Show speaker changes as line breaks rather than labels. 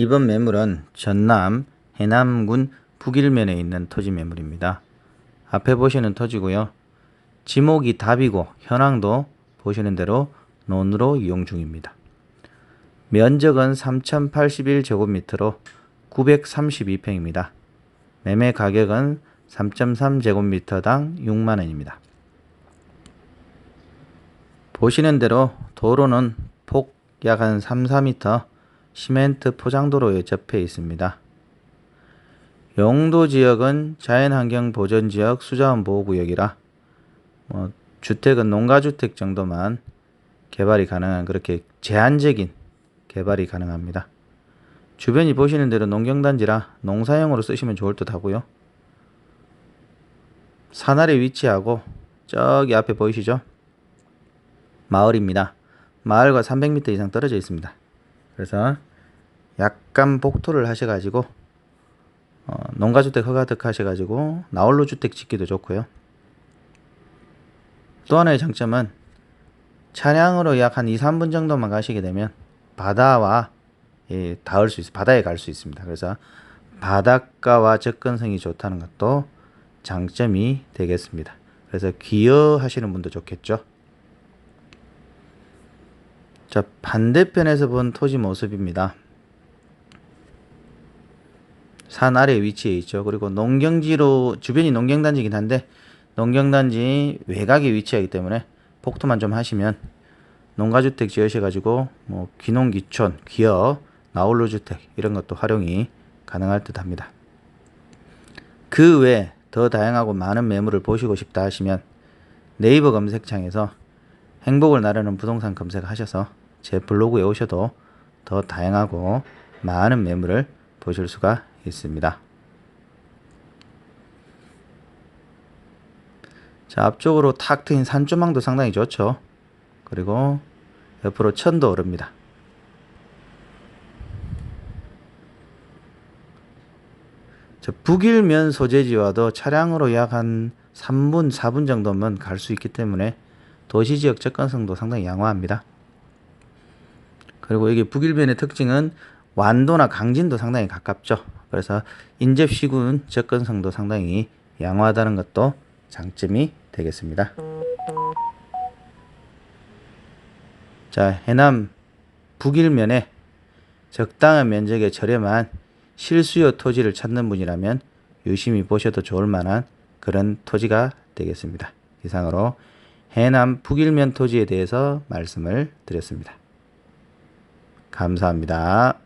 이번 매물은 전남 해남군 북일면에 있는 토지 매물입니다. 앞에 보시는 토지고요. 지목이 답이고 현황도 보시는 대로 논으로 이용 중입니다. 면적은 3081제곱미터로 932평입니다. 매매 가격은 3.3제곱미터당 6만원입니다. 보시는 대로 도로는 폭 약 한 3, 4m 시멘트 포장도로에 접해 있습니다. 용도 지역은 자연환경 보전지역 수자원 보호구역이라 뭐 주택은 농가주택 정도만 개발이 가능한 그렇게 제한적인 개발이 가능합니다. 주변이 보시는 대로 농경단지라 농사용으로 쓰시면 좋을 듯 하고요. 산 아래 위치하고 저기 앞에 보이시죠? 마을입니다. 마을과 300m 이상 떨어져 있습니다. 그래서 약간 복토를 하셔가지고 어, 농가주택 허가득 하셔가지고 나홀로 주택 짓기도 좋고요. 또 하나의 장점은 차량으로 약 한 2, 3분 정도만 가시게 되면 바다와 예, 닿을 수 있어 바다에 갈 수 있습니다. 그래서 바닷가와 접근성이 좋다는 것도 장점이 되겠습니다. 그래서 기여하시는 분도 좋겠죠. 자, 반대편에서 본 토지 모습입니다. 산 아래 위치에 있죠. 그리고 농경지로 주변이 농경단지긴 한데 농경단지 외곽에 위치하기 때문에 폭토만 좀 하시면 농가주택 지으셔가지고 뭐 귀농귀촌, 기업, 나홀로 주택 이런 것도 활용이 가능할 듯합니다. 그외더 다양하고 많은 매물을 보시고 싶다 하시면 네이버 검색창에서 행복을 나르는 부동산 검색하셔서 제 블로그에 오셔도 더 다양하고 많은 매물을 보실 수가 있습니다. 자, 앞쪽으로 탁 트인 산조망도 상당히 좋죠. 그리고 옆으로 천도 오릅니다. 자, 북일면 소재지와도 차량으로 약 한 3분, 4분 정도면 갈 수 있기 때문에 도시 지역 접근성도 상당히 양호합니다. 그리고 여기 북일면의 특징은 완도나 강진도 상당히 가깝죠. 그래서 인접시군 접근성도 상당히 양호하다는 것도 장점이 되겠습니다. 자, 해남 북일면에 적당한 면적에 저렴한 실수요 토지를 찾는 분이라면 유심히 보셔도 좋을 만한 그런 토지가 되겠습니다. 이상으로 해남 북일면 토지에 대해서 말씀을 드렸습니다. 감사합니다.